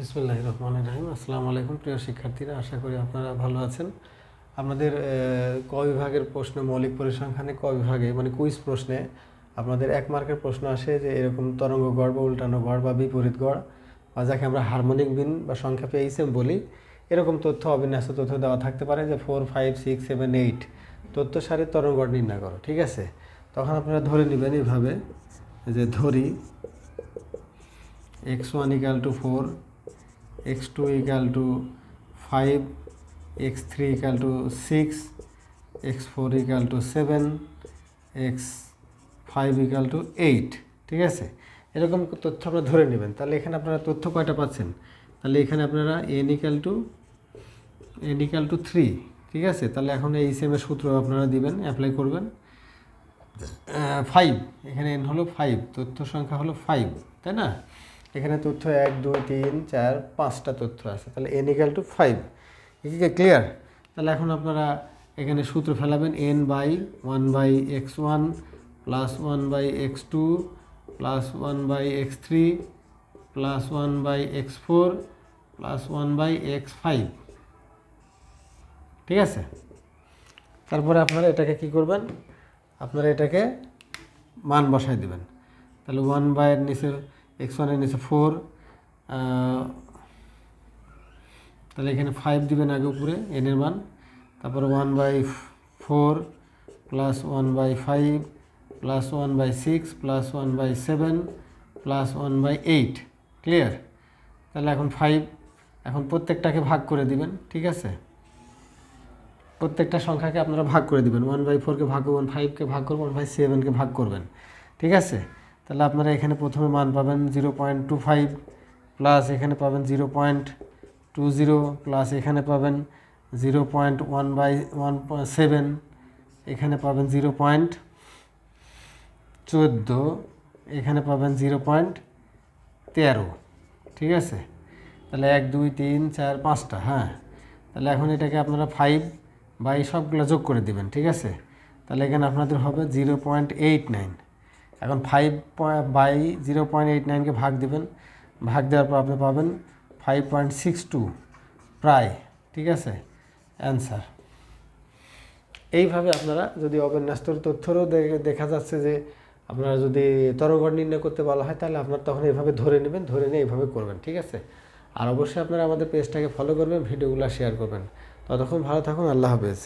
বিসমুল্লাহ রহমান রাহিম। আসসালামু আলাইকুম প্রিয় শিক্ষার্থীরা, আশা করি আপনারা ভালো আছেন। আপনাদের ক বিভাগের প্রশ্ন মৌলিক পরিসংখ্যানে ক বিভাগে মানে কুইজ প্রশ্নে আপনাদের এক মার্কের প্রশ্ন আসে যে এরকম তরঙ্গ গড় বা উল্টানো গড় বা বিপরীত গড় বা যাকে আমরা হারমোনিক বিন বা সংক্ষেপে এইচএম বলি, এরকম তথ্য, অবিন্যাস্ত তথ্য দেওয়া থাকতে পারে যে four, five, six, seven, eight তথ্য সারের তরঙ্গ গড় নির্ণয় করো, ঠিক আছে? তখন আপনারা ধরে নেবেন এইভাবে যে ধরি x one equal to four x two equal to five, x three equal to six, x four equal to seven, x five equal to eight, ঠিক আছে? এরকম তথ্য আপনারা ধরে নেবেন। তাহলে এখানে আপনারা তথ্য কয়টা পাচ্ছেন? তাহলে এখানে আপনারা n equal to n equal to three, ঠিক আছে? তাহলে এখন এই সেমের সূত্র আপনারা দিবেন অ্যাপ্লাই করবেন। ফাইভ এখানে এন হলো ফাইভ তথ্য সংখ্যা হলো ফাইভ তাই না? এখানে তথ্য এক, দুই, তিন, চার, পাঁচটা তথ্য আছে। তাহলে এন ইকাল টু ফাইভ এদিকে ক্লিয়ার তাহলে এখন আপনারা এখানে সূত্র ফেলাবেন n by one by x one plus one by x two plus one by x three plus one by x four plus one by x five ঠিক আছে? তারপরে আপনারা এটাকে কি করবেন? আপনারা এটাকে মান বসায় দেবেন। তাহলে ওয়ান বাইয়ের নিচে এক্স ওয়ানের নিচে ফোর তাহলে এখানে ফাইভ দিবেন আগে উপরে এনের মান। তারপরে one by four plus one by five plus one by six plus one by seven plus one by eight clear তাহলে এখন ফাইভ এখন প্রত্যেকটাকে ভাগ করে দিবেন, ঠিক আছে? প্রত্যেকটা সংখ্যাকে আপনারা ভাগ করে দিবেন। ওয়ান বাই ফোরকে ভাগ করবেন ফাইভকে ভাগ করবেন ওয়ান বাই সেভেনকে ভাগ করবেন, ঠিক আছে? তাহলে আপনারা এখানে প্রথমে মান পাবেন zero point two five plus এখানে পাবেন zero point two zero plus এখানে পাবেন zero point one by one point seven এখানে পাবেন জিরো পয়েন্ট চোদ্দ, এখানে পাবেন জিরো পয়েন্ট তেরো, ঠিক আছে? তাহলে এক, দুই, তিন, চার, পাঁচটা হ্যাঁ? তাহলে এখন এটাকে আপনারা ফাইভ বাই সবগুলো যোগ করে দিবেন, ঠিক আছে? তাহলে এখানে আপনাদের হবে জিরো পয়েন্ট এইট নাইন এখন five by zero point eight নাইনকে ভাগ দেবেন, ভাগ দেওয়ার পর আপনি পাবেন ফাইভ পয়েন্ট সিক্স টু প্রায়, ঠিক আছে? অ্যান্সার এইভাবে আপনারা যদি অবিন্যাস্তর তথ্যরও দেখা যাচ্ছে যে আপনারা যদি তরগড় নির্ণয় করতে বলা হয়, তাহলে আপনার তখন এইভাবে ধরে নেবেন, ধরে নিয়ে এইভাবে করবেন, ঠিক আছে? আর অবশ্যই আপনারা আমাদের পেজটাকে ফলো করবেন, ভিডিওগুলো শেয়ার করবেন। ততক্ষণ ভালো থাকুন, আল্লাহ হাফেজ।